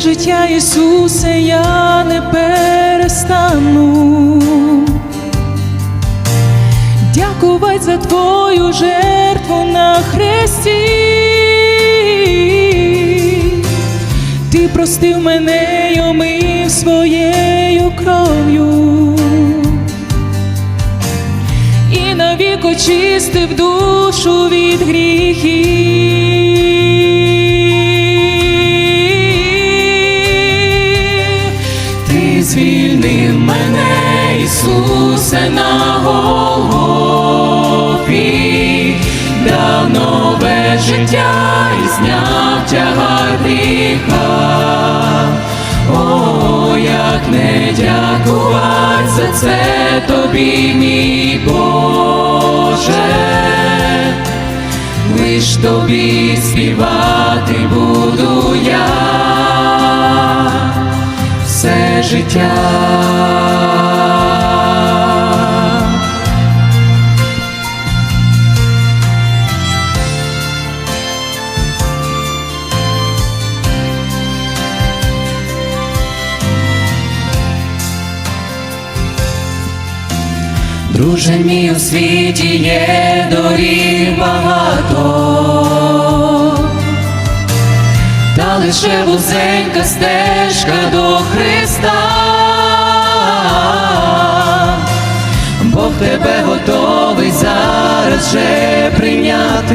Життя Ісусе я не перестану. Дякувати за Твою жертву на хресті. Ти простив мене й омив своєю кров'ю. І навік очистив душу від гріхів. Звільнив мене, Ісусе, на Голгофі, дав нове життя і зняв тягар гріха. О, як не дякувати за це тобі, мій Боже, лиш тобі співати буду я життя. Друже мій у світі є доріг багато, лише вузенька стежка до Христа, Бог тебе готовий зараз же прийняти,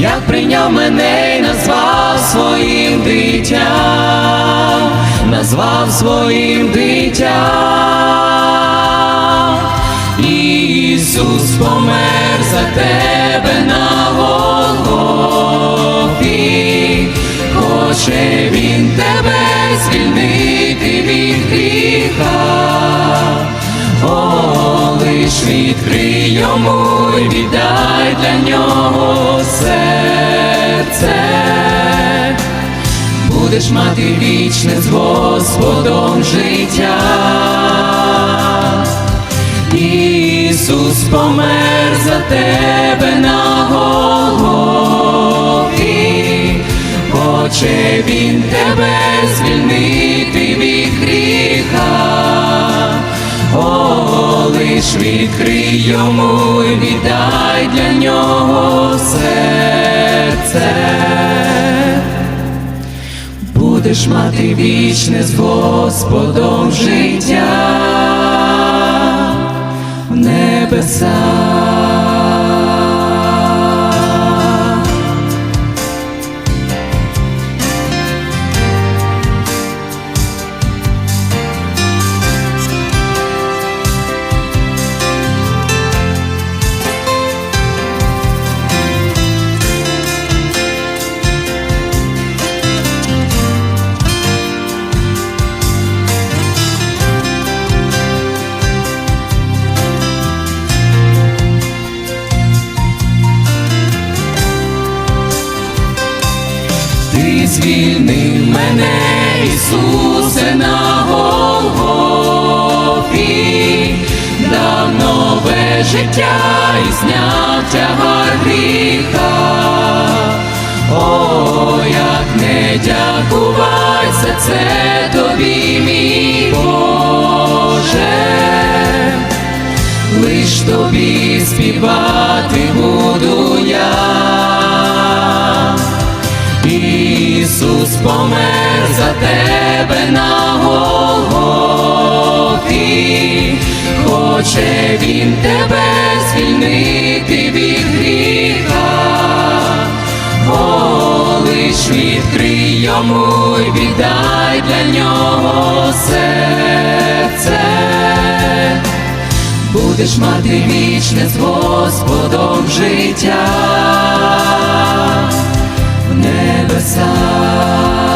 як прийняв мене й назвав своїм дитям, назвав своїм дитям. Ісус помер за тебе хоче Він тебе звільнити від гріха. О, лиш відкрий йому й віддай для нього серце, будеш мати вічне з Господом життя. Ісус помер за тебе на хоче Він тебе звільнити від гріха. О, лиш відкрий йому і віддай для нього серце. Будеш мати вічне з Господом життя в небесах. Ти звільнив мене, Ісусе, на Голгофі, дав нове життя і зняв тягар гріха. О, як не дякувати за це тобі, мій Боже, лиш тобі співати буду я. Ісус помер за тебе на Голгофі, хоче Він тебе звільнити від гріха. О, лиш відкрий йому й віддай для нього серце. Будеш мати вічне з Господом життя в